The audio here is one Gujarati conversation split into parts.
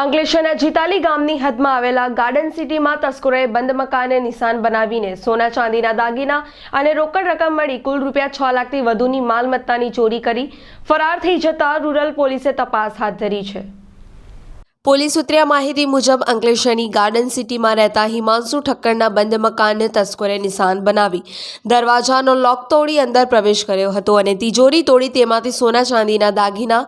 અંકલેશ્વરના જીતાલી ગામની હદમાં આવેલા ગાર્ડન સિટીમાં તસ્કરોએ બંધ મકાનને નિશાન બનાવીને સોના ચાંદીના દાગીના અને રોકડ રકમ મળી કુલ રૂપિયા છ લાખથી વધુની માલમત્તાની ચોરી કરી ફરાર થઈ જતા રૂરલ પોલીસે તપાસ હાથ ધરી છે. પોલીસ સૂત્રે માહિતી મુજબ અંકલેશ્વરની ગાર્ડન સિટીમાં રહેતા હિમાંશુ ઠક્કરના બંધ મકાનને તસ્કરે નિશાન બનાવી દરવાજાનો લોક તોડી અંદર પ્રવેશ કર્યો હતો અને તિજોરી તોડી તેમાંથી સોના ચાંદીના દાગીના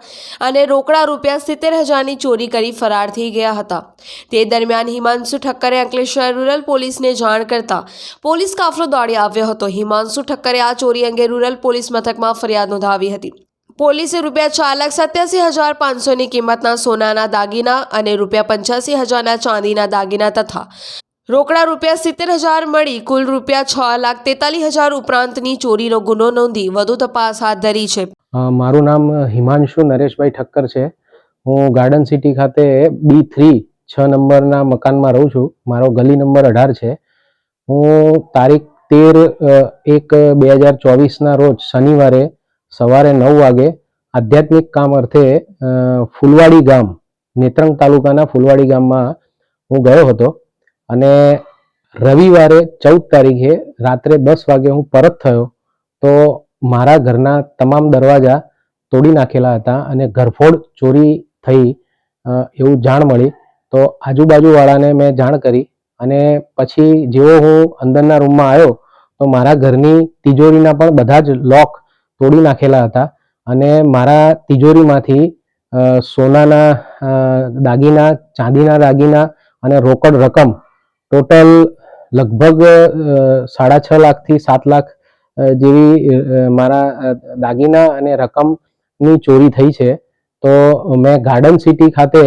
અને રોકડા રૂપિયા સિત્તેર હજારની ચોરી કરી ફરાર થઈ ગયા હતા. તે દરમિયાન હિમાંશુ ઠક્કરે અંકલેશ્વર રૂરલ પોલીસને જાણ કરતા પોલીસ કાફલો દોડી આવ્યો હતો. હિમાંશુ ઠક્કરે આ ચોરી અંગે રૂરલ પોલીસ મથકમાં ફરિયાદ નોંધાવી હતી. પોલીસે રૂપિયા ચાર લાખ સત્યાસી હજાર પાંચસોની કિંમતના સોનાના દાગીના અને રૂપિયા પંચ્યાસી હજારના ચાંદીના દાગીના તથા રોકડા રૂપિયા સિત્તેર હજાર મળી કુલ રૂપિયા છ લાખ તેતાલીસ હજાર ઉપરાંતની ચોરીનો ગુનો નોંધી વધુ તપાસ હાથ ધરી છે. મારું નામ હિમાંશુ નરેશભાઈ ઠક્કર છે. હું ગાર્ડન સિટી ખાતે બી થ્રી છ નંબરના મકાનમાં રહું છું. મારો ગલી નંબર અઢાર છે. હું તારીખ તેર એક, બે હજાર ચોવીસના રોજ શનિવારે સવારે નવ વાગે આધ્યાત્મિક કામ અર્થે ફૂલવાડી ગામ, નેત્રંગ તાલુકાના ફૂલવાડી ગામમાં હું ગયો હતો અને રવિવારે ચૌદ તારીખે રાત્રે દસ વાગે હું પરત થયો તો મારા ઘરના તમામ દરવાજા તોડી નાખેલા હતા અને ઘરફોડ ચોરી થઈ એવું જાણ મળી. તો આજુબાજુવાળાને મેં જાણ કરી અને પછી જેવો હું અંદરના રૂમમાં આવ્યો તો મારા ઘરની તિજોરીના પણ બધા જ લોક તોડી નાખેલા હતા અને મારા તિજોરીમાંથી સોનાના દાગીના, ચાંદીના દાગીના અને રોકડ રકમ ટોટલ લગભગ સાડા છ લાખથી સાત લાખ જેવી મારા દાગીના અને રકમની ચોરી થઈ છે. તો મેં ગાર્ડન સિટી ખાતે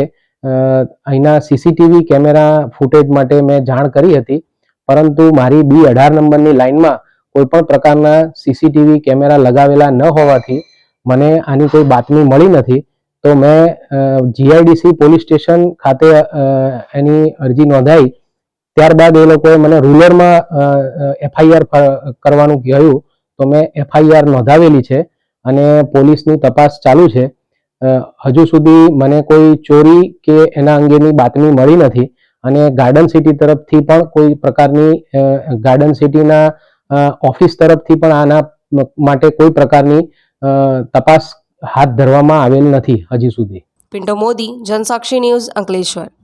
અહીંના સીસીટીવી કેમેરા ફૂટેજ માટે મેં જાણ કરી હતી, પરંતુ મારી બી અઢાર નંબરની લાઇનમાં કોઈ પણ પ્રકારના સીસીટીવી કેમેરા લગાવેલા ન હોવાથી મને આની કોઈ બાતમી મળી નથી. તો મેં જીઆઈડીસી પોલીસ સ્ટેશન ખાતે એની અરજી નોંધાઈ. ત્યારબાદ એ લોકોએ મને રૂલરમાં એફઆઈઆર કરવાનું કહ્યું. તો મેં એફઆઈઆર નોંધાવેલી છે અને પોલીસની તપાસ ચાલુ છે. હજુ સુધી મને કોઈ ચોરી કે એના અંગેની બાતમી મળી નથી. અને ગાર્ડન સિટી તરફથી પણ કોઈ પ્રકારની ગાર્ડન સિટીના ઓફિસ તરફથી પણ આના માટે કોઈ પ્રકારની તપાસ હાથ ધરવામાં આવેલ નથી હજી સુધી. પિન્ટો મોદી, જનસાક્ષી ન્યૂઝ અંકલેશ્વર.